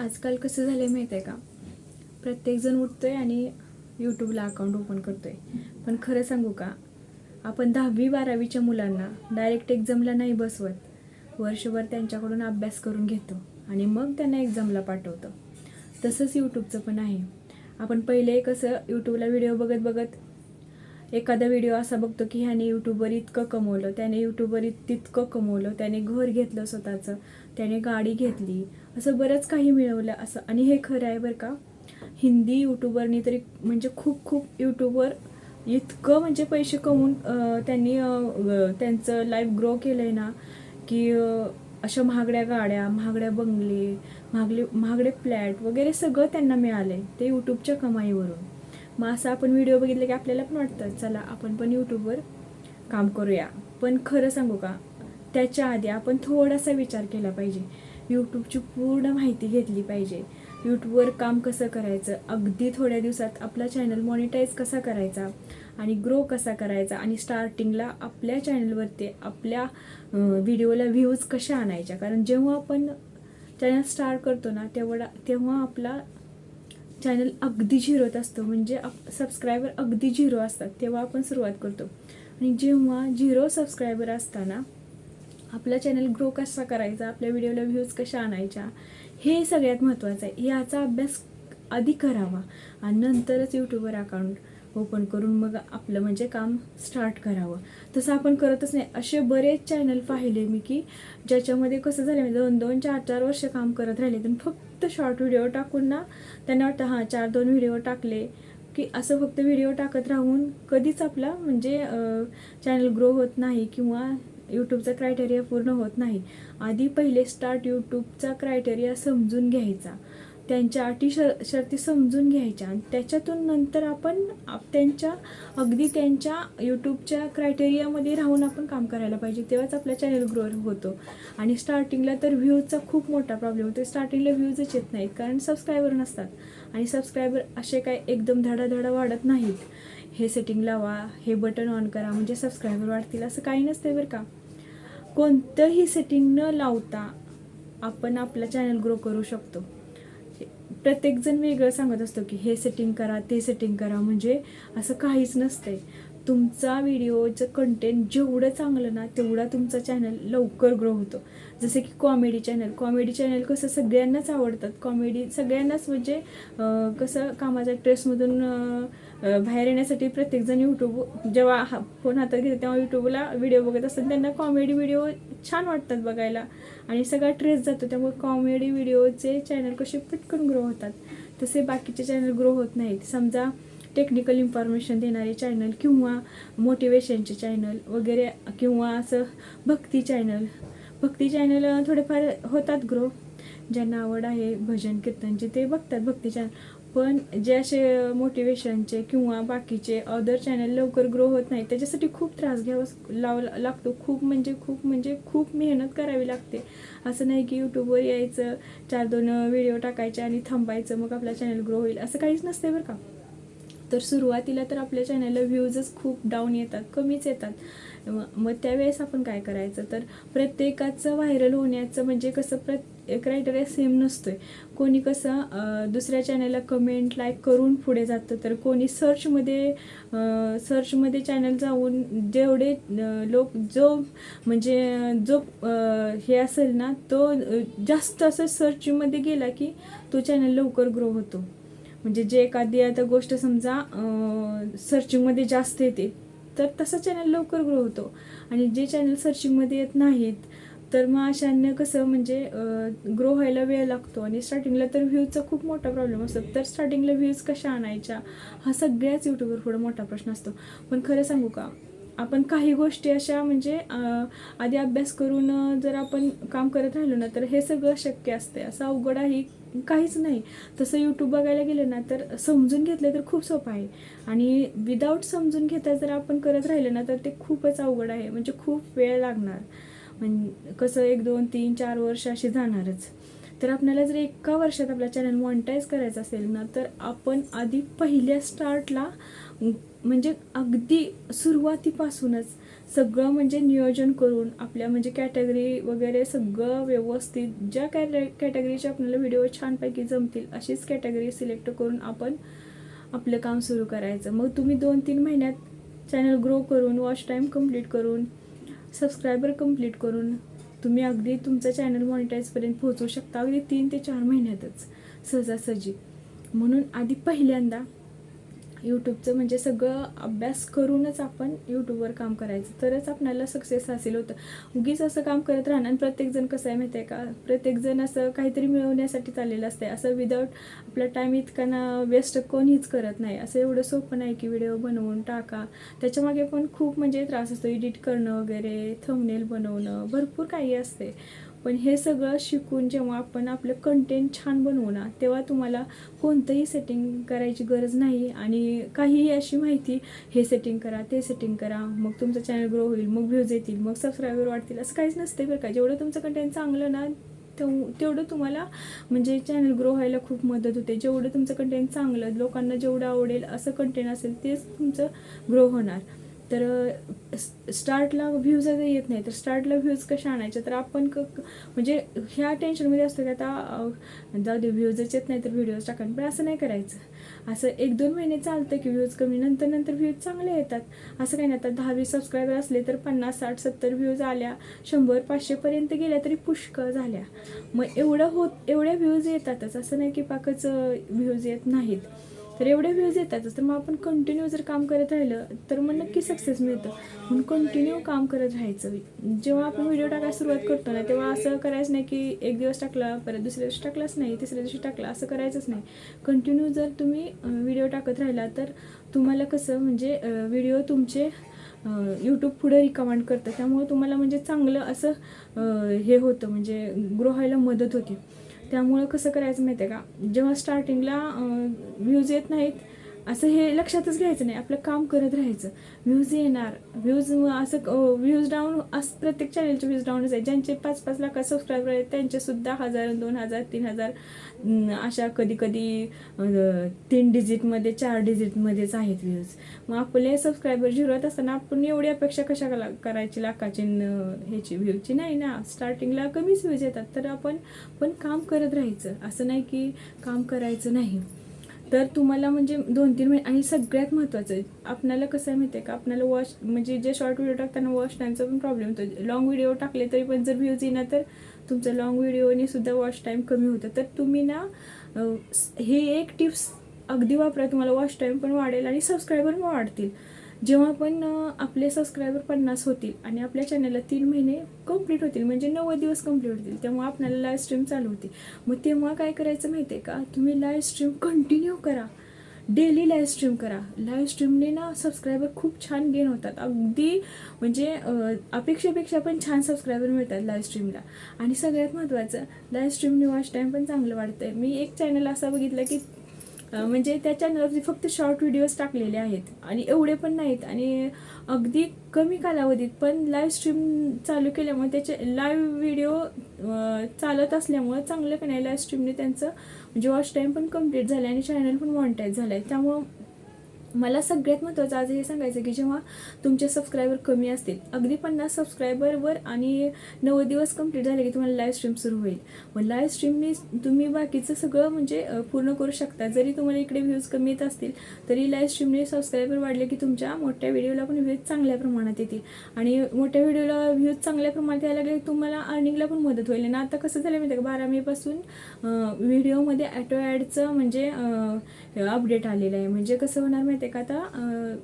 आजकाल कसं झालं आहे माहीत आहे का? प्रत्येकजण उठतो आहे आणि यूट्यूबला अकाउंट ओपन करतो आहे पण खरं सांगू का? आपण दहावी बारावीच्या मुलांना डायरेक्ट एक्झामला नाही बसवत. वर्षभर त्यांच्याकडून अभ्यास करून घेतो आणि मग त्यांना एक्झामला पाठवतो. तसंच यूट्यूबचं पण आहे. आपण पहिले कसं यूट्यूबला व्हिडिओ बघत बघत एखादा व्हिडिओ असा बघतो की ह्याने यूट्यूबवर इतकं कमवलं त्याने यूट्यूबवर इत- तितकं कमवलं त्याने घर घेतलं स्वतःचं त्याने गाडी घेतली असं बरंच काही मिळवलं असं. आणि हे खरं आहे बरं का हिंदी यूट्यूबरनी तरी म्हणजे खूप खूप यूट्यूबवर इतकं म्हणजे पैसे कमवून त्यांनी त्यांचं लाईफ ग्रो केलं आहे ना की अशा महागड्या गाड्या महागड्या बंगले महागले महागडे फ्लॅट वगैरे सगळं त्यांना मिळालं आहे ते यूट्यूबच्या कमाईवरून. मग असं आपण व्हिडिओ बघितले की आपल्याला पण वाटतं चला आपण पण यूट्यूबवर काम करूया. पण खरं सांगू का त्याच्या आधी आपण थोडासा विचार केला पाहिजे. यूट्यूबची पूर्ण माहिती घेतली पाहिजे. यूट्यूबवर काम कसं करायचं? अगदी थोड्या दिवसात आपला चॅनल मॉनिटाईज कसा करायचा? आणि ग्रो कसा करायचा? आणि स्टार्टिंगला आपल्या चॅनलवरती आपल्या व्हिडिओला व्ह्यूज कशा आणायच्या? कारण जेव्हा आपण चॅनल स्टार्ट करतो ना तेवढा तेव्हा आपला चॅनल अगदी झिरोत असतो. म्हणजे सबस्क्रायबर अगदी झिरो असतात. तेव्हा आपण सुरुवात करतो. आणि जेव्हा झिरो सबस्क्रायबर असताना आपला चॅनल ग्रो कसा करायचा आपल्या व्हिडिओला व्ह्यूज कशा आणायच्या हे सगळ्यात महत्त्वाचं आहे. याचा अभ्यास आधी करावा. आणि नंतरच यूट्यूबवर अकाउंट ओपन करून मग आपलं म्हणजे काम स्टार्ट करावं. तसं आपण करतच नाही. असे बरेच चॅनल पाहिले मी की ज्याच्यामध्ये कसं झालं म्हणजे दोन दोन चार चार वर्ष काम करत राहिले. तर फक्त शॉर्ट व्हिडिओ टाकून ना त्यांना वाटतं हां चार दोन व्हिडिओ टाकले. की असं फक्त व्हिडिओ टाकत राहून कधीच आपला म्हणजे चॅनल ग्रो होत नाही किंवा यूट्यूबचा क्रायटेरिया पूर्ण होत नाही. आधी पहिले स्टार्ट यूट्यूबचा क्रायटेरिया समजून घ्यायचा. त्यांच्या अटी शर शर्ती समजून घ्यायच्या आणि त्याच्यातून नंतर आपण आप- त्यांच्या अगदी त्यांच्या यूट्यूबच्या क्रायटेरियामध्ये राहून आपण काम करायला पाहिजे. तेव्हाच आपला चॅनल ग्रो होतो. आणि स्टार्टिंगला तर व्ह्यूजचा खूप मोठा प्रॉब्लेम होतो स्टार्टिंगला व्ह्यूजच येत नाहीत कारण सबस्क्रायबर नसतात. आणि सबस्क्रायबर असे काय एकदम धडाधडा वाढत नाहीत. हे सेटिंग लावा हे बटन ऑन करा म्हणजे सबस्क्रायबर वाढतील असं काही नसतं बरं का. कोणतंही सेटिंग न लावता आपण आपला चॅनल ग्रो करू शकतो. प्रत्येकजण वेगळं सांगत असतो की हे सेटिंग करा ते सेटिंग करा म्हणजे असं काहीच नसतंय. तुमचा व्हिडिओचं कंटेंट जेवढं चांगलं ना तेवढा तुमचा चॅनल लवकर ग्रो होतो. जसं की कॉमेडी चॅनल कॉमेडी चॅनल कसं सगळ्यांनाच आवडतात. कॉमेडी सगळ्यांनाच म्हणजे कसं कामाच्या ट्रेसमधून बाहेर येण्यासाठी प्रत्येकजण यूट्यूब जेव्हा हा फोन हातात घेतो तेव्हा यूट्यूबला व्हिडिओ बघत असतात. त्यांना कॉमेडी व्हिडिओ छान वाटतात बघायला. आणि सगळा ट्रेस जातो. त्यामुळे कॉमेडी व्हिडिओचे चॅनल कसे पटकन ग्रो होतात. तसे बाकीचे चॅनल ग्रो होत नाहीत. समजा टेक्निकल इन्फॉर्मेशन देणारे चॅनल किंवा मोटिवेशनचे चॅनल वगैरे किंवा असं भक्ती चॅनल भक्ती चॅनल थोडेफार होतात ग्रो ज्यांना आवड आहे भजन कीर्तनचे ते बघतात भक्ती चॅनल पण जे असे मोटिवेशनचे किंवा बाकीचे अदर चॅनल लवकर ग्रो होत नाही त्याच्यासाठी खूप त्रास घ्यावा लाव लागतो. खूप म्हणजे खूप म्हणजे खूप मेहनत करावी लागते. असं नाही की यूट्यूबवर यायचं चार दोन व्हिडिओ टाकायचे आणि थांबायचं मग आपला चॅनल ग्रो होईल. असं काहीच नसते बरं का. तर सुरुवातीला तर आपल्या चॅनलला व्ह्यूजच खूप डाऊन येतात कमीच येतात. मग त्यावेळेस आपण काय करायचं? तर प्रत्येकाचं व्हायरल होण्याचं म्हणजे कसं प्रत क्रायटेरिया सेम नसतोय. कोणी कसं दुसऱ्या चॅनलला कमेंट लाईक करून पुढे जातं तर कोणी सर्चमध्ये सर्चमध्ये चॅनल जाऊन जेवढे लोक जो म्हणजे जो हे असेल ना तो जास्त असं सर्चमध्ये गेला की तो चॅनल लवकर ग्रो होतो. म्हणजे जे एखादी आता गोष्ट समजा सर्चिंगमध्ये जास्त येते तर तसा चॅनल लवकर ग्रो होतो. आणि जे चॅनल सर्चिंगमध्ये येत नाहीत तर मग अशांना कसं म्हणजे ग्रो व्हायला वेळ लागतो. आणि स्टार्टिंगला तर व्ह्यूजचा खूप मोठा प्रॉब्लेम असतो. तर स्टार्टिंगला व्ह्यूज कशा आणायच्या हा सगळ्याच यूट्यूबवर पुढे मोठा प्रश्न असतो. पण खरं सांगू का आपण काही गोष्टी अशा म्हणजे आधी अभ्यास करून जर आपण काम करत राहिलो ना तर हे सगळं शक्य असते असं अवघड आहे काहीच नाही. तसं यूट्यूब बघायला गेलं ना तर समजून घेतलं तर खूप सोपं आहे. आणि विदाऊट समजून घेता जर आपण करत राहिलं ना तर ते खूपच अवघड आहे. म्हणजे खूप वेळ लागणार. म्हणजे कसं एक दोन तीन चार वर्ष अशी जाणारच. तर आपल्याला जर एका वर्षात आपला चॅनल मॉनिटाईज करायचा असेल ना तर आपण आधी पहिल्या स्टार्टला म्हणजे अगदी सुरुवातीपासूनच सगळं म्हणजे नियोजन करून आपल्या म्हणजे कॅटेगरी वगैरे सगळं व्यवस्थित ज्या कॅटे कॅटेगरीचे आपल्याला व्हिडिओ छानपैकी जमतील अशीच कॅटेगरी सिलेक्ट करून आपण आपलं काम सुरू करायचं. मग तुम्ही दोन तीन महिन्यात चॅनल ग्रो करून वॉच टाईम कंप्लीट करून सबस्क्रायबर कंप्लीट करून तुम्ही अगदी तुमचं चॅनल मॉनिटाईजपर्यंत पोहोचू शकता अगदी तीन ते चार महिन्यातच सहजासहजी. म्हणून आधी पहिल्यांदा यूट्यूबचं म्हणजे सगळं अभ्यास करूनच आपण यूट्यूबवर काम करायचं. तरच आपल्याला सक्सेस हासिल होतं. उगीच असं काम करत राहणं आणि प्रत्येकजण कसं आहे माहिती आहे का? प्रत्येकजण असं काहीतरी मिळवण्यासाठी चाललेलं आहे असं विदाऊट आपला टाईम इतका ना वेस्ट कोणीच करत नाही. असं एवढं सोपं नाही की व्हिडिओ बनवून टाका. त्याच्यामागे पण खूप म्हणजे त्रास असतो. एडिट करणं वगैरे थंबनेल बनवणं भरपूर काही असते पण हे सगळं शिकून जेव्हा आपण आपलं कंटेंट छान बनवू ना तेव्हा तुम्हाला कोणतंही सेटिंग करायची गरज नाही. आणि काहीही अशी माहिती हे सेटिंग करा ते सेटिंग करा मग तुमचं चॅनल ग्रो होईल मग व्ह्यूज येतील मग सबस्क्रायबर वाढतील असं काहीच नसते बरं का. जेवढं तुमचं कंटेंट चांगलं ना तेव- तेवढं तुम्हाला म्हणजे चॅनल ग्रो व्हायला खूप मदत होते. जेवढं तुमचं कंटेंट चांगलं लोकांना जेवढं आवडेल असं कंटेंट असेल तेच तुमचं ग्रो होणार. तर स्टार्टला व्ह्यूज म्हणजे जर येत नाही तर स्टार्टला व्ह्यूज कशा आणायच्या तर आपण क म्हणजे ह्या टेन्शनमध्ये असतो की आता जाऊ दे व्ह्यूजच येत नाही तर व्हिडिओज टाका पण असं नाही करायचं. असं एक दोन महिने चालतं की व्ह्यूज कमी नंतर नंतर व्ह्यूज चांगले येतात. असं काही नाही. आता दहावीस सबस्क्रायबर असले तर पन्नास साठ सत्तर व्ह्यूज आल्या. शंभर पाचशेपर्यंत गेल्या तरी पुष्कळ झाल्या. मग एवढं होत एवढ्या व्ह्यूज येतातच. असं नाही की पाकच व्ह्यूज येत नाहीत. तर एवढे व्ह्यूज येतातच तर मग आपण कंटिन्यू जर काम करत राहिलं तर मग नक्की सक्सेस मिळतं. म्हणून कंटिन्यू काम करत राहायचं. जेव्हा आपण व्हिडिओ टाकायला सुरुवात करतो ना तेव्हा असं करायचं नाही की एक दिवस टाकला परत दुसऱ्या दिवशी टाकलाच नाही तिसऱ्या दिवशी टाकला असं करायचंच नाही. कंटिन्यू जर तुम्ही व्हिडिओ टाकत राहिला तर तुम्हाला कसं म्हणजे व्हिडिओ तुमचे यूट्यूब पुढे रिकमेंड करतं. त्यामुळे तुम्हाला म्हणजे चांगलं असं हे होतं म्हणजे ग्रो व्हायला मदत होते. त्यामुळं कसं करायचं माहिती आहे का? जेव्हा स्टार्टिंगला व्ह्यूज येत नाहीत असं हे लक्षातच घ्यायचं नाही. आपलं काम करत राहायचं. व्ह्यूज येणार. व्ह्यूज असं व्ह्यूज डाऊन असं प्रत्येक चॅनलचे व्ह्यूज डाऊनच आहे. ज्यांचे पाच पाच लाख सबस्क्रायबर आहेत त्यांचेसुद्धा हजार दोन हजार तीन हजार अशा कधी कधी तीन डिजिटमध्ये चार डिजिटमध्येच आहेत व्ह्यूज मग आपले सबस्क्रायबर झिरवत असताना आपण एवढी अपेक्षा कशा कला- करायची? लाखाची न ह्याची व्ह्यूची नाही ना. स्टार्टिंगला कमीच व्ह्यूज येतात. तर आपण पण काम करत राहायचं. असं नाही की काम करायचं नाही. तर तुम्हाला म्हणजे दोन तीन महिने आणि सगळ्यात महत्त्वाचं आहे आपल्याला कसं आहे माहिती आहे का? आपल्याला वॉश म्हणजे जे शॉर्ट व्हिडिओ टाकताना वॉश टाईमचा पण प्रॉब्लेम होतो. लॉंग व्हिडिओ टाकले तरी पण जर व्ह्यूज येणार तर तुमचं लॉंग व्हिडिओने सुद्धा वॉच टाईम कमी होतं. तर तुम्ही ना हे एक टिप्स अगदी वापरा. तुम्हाला वॉच टाईम पण वाढेल आणि सबस्क्रायबर पण वाढतील. जेव्हा पण आपले सबस्क्रायबर पन्नास होतील आणि आपल्या चॅनलला तीन महिने कंप्लीट होतील म्हणजे नव्वद दिवस कंप्लीट होतील तेव्हा आपल्याला लाईव्ह स्ट्रीम चालू होती मग तेव्हा काय करायचं माहिती आहे का? तुम्ही लाईव्ह स्ट्रीम कंटिन्यू करा. डेली लाईव्ह स्ट्रीम करा. लाईव्ह स्ट्रीमने ना सबस्क्रायबर खूप छान गेन होतात. अगदी म्हणजे अपेक्षेपेक्षा पण छान सबस्क्रायबर मिळतात लाईव्ह स्ट्रीमला आणि सगळ्यात महत्त्वाचं लाईव्ह स्ट्रीमने वॉच टाईम पण चांगलं वाढतं आहे मी एक चॅनल असा बघितला की म्हणजे त्या चॅनलवरती फक्त शॉर्ट व्हिडिओज टाकलेले आहेत. आणि एवढे पण नाहीत. आणि अगदी कमी कालावधीत पण लाईव्ह स्ट्रीम चालू केल्यामुळे त्याचे लाईव्ह व्हिडिओ चालत असल्यामुळं चांगलं का नाही लाईव्ह स्ट्रीमने त्यांचं म्हणजे वॉच टाईम पण कंप्लीट झालं आणि चॅनल पण मॉनिटाईज झालं आहे त्यामुळं मला सगळ्यात महत्त्वाचं आज हे सांगायचं की जेव्हा तुमचे सबस्क्रायबर कमी असतील अगदी पन्नास सबस्क्रायबरवर आणि नऊ दिवस कंप्लीट झाले की तुम्हाला लाईव्ह स्ट्रीम सुरू होईल. मग लाईव्ह स्ट्रीमने तुम्ही बाकीचं सगळं म्हणजे पूर्ण करू शकता. जरी तुम्हाला इकडे व्ह्यूज कमी येत असतील तरी लाईव्ह स्ट्रीमने सबस्क्रायबर वाढले की तुमच्या मोठ्या व्हिडिओला पण व्ह्यूज चांगल्या प्रमाणात येतील. आणि मोठ्या व्हिडिओला व्ह्यूज चांगल्या प्रमाणात यायला लागले तुम्हाला अर्निंगला पण मदत होईल. आणि आता कसं झालं माहिती आहे का? बारा मेपासून व्हिडिओमध्ये ॲटो ॲडचं म्हणजे अपडेट आलेलं आहे. म्हणजे कसं होणार माहिती आहे का आता?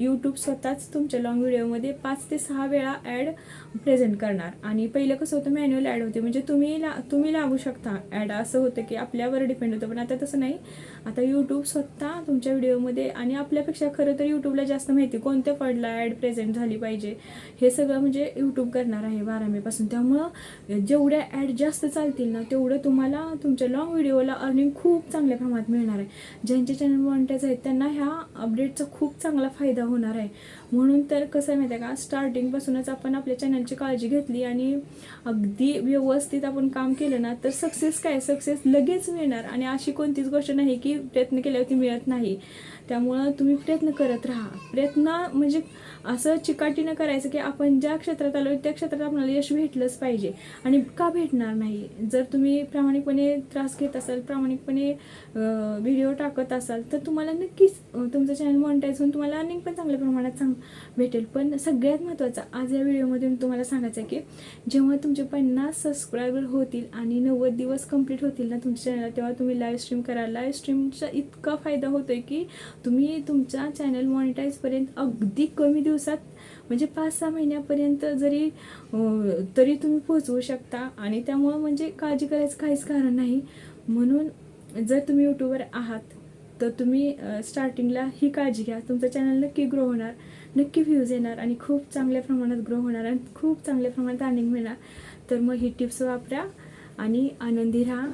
यूट्यूब स्वतःच तुमच्या लॉंग व्हिडिओमध्ये पाच ते सहा वेळा ॲड प्रेझेंट करणार. आणि पहिलं कसं होतं मॅन्युअल ॲड होते. म्हणजे तुम्ही ला तुम्ही लागू शकता. ॲड असं होतं की आपल्यावर डिपेंड होतं. पण आता तसं नाही. आता यूट्यूब स्वतः तुमच्या व्हिडिओमध्ये आणि आपल्यापेक्षा खरं तर यूट्यूबला जास्त माहिती कोणत्या पडला ॲड प्रेझेंट झाली पाहिजे हे सगळं म्हणजे यूट्यूब करणार आहे बारा मेपासून त्यामुळं जेवढ्या ॲड जास्त चालतील ना तेवढं तुम्हाला तुमच्या लॉंग व्हिडिओला अर्निंग खूप चांगल्या प्रमाणात मिळणार आहे. ज्यांचे चॅनल मॉनिटाईज आहेत त्यांना ह्या अपडेटचा खूप चांगला फायदा होणार आहे. म्हणून तर कसं आहे माहिती आहे का स्टार्टिंगपासूनच आपण आपल्या चॅनलची काळजी घेतली आणि अगदी व्यवस्थित आपण काम केलं ना तर सक्सेस काय? सक्सेस लगेच मिळणार. आणि अशी कोणतीच गोष्ट नाही की प्रयत्न केल्यावरती मिळत नाही. त्यामुळं तुम्ही प्रयत्न करत राहा. प्रयत्न म्हणजे असं चिकाटीनं करायचं की आपण ज्या क्षेत्रात आलो त्या क्षेत्रात आपल्याला यश भेटलंच पाहिजे. आणि का भेटणार नाही? जर तुम्ही प्रामाणिकपणे त्रास घेत असाल प्रामाणिकपणे व्हिडिओ टाकत असाल तर तुम्हाला नक्कीच तुमचं चॅनल मॉनिटाईज होऊन तुम्हाला अर्निंग पण चांगल्या प्रमाणात चांग भेटेल. पण सगळ्यात महत्त्वाचं आज या व्हिडिओमधून तुम्हाला सांगायचं आहे की जेव्हा तुमचे पन्नास सबस्क्रायबर होतील आणि नव्वद दिवस कंप्लीट होतील ना तुमच्या चॅनल तेव्हा तुम्ही लाईव्ह स्ट्रीम करा. लाईव्ह स्ट्रीमचा इतका फायदा होतो आहे की तुम्ही तुमचा चॅनल मॉनिटाईजपर्यंत अगदी कमी दिवसात म्हणजे पाच सहा महिन्यापर्यंत जरी तरी तुम्ही पोहोचवू शकता. आणि त्यामुळं म्हणजे काळजी करायचं काहीच कारण नाही. म्हणून जर तुम्ही यूट्यूबर आहात तर तुम्ही स्टार्टिंगला ही काळजी घ्या. तुमचं चॅनल नक्की ग्रो होणार नक्की व्ह्यूज येणार आणि खूप चांगल्या प्रमाणात ग्रो होणार आणि खूप चांगल्या प्रमाणात अर्निंग मिळणार. तर मग ही टिप्स वापरा आणि आनंदी राहा.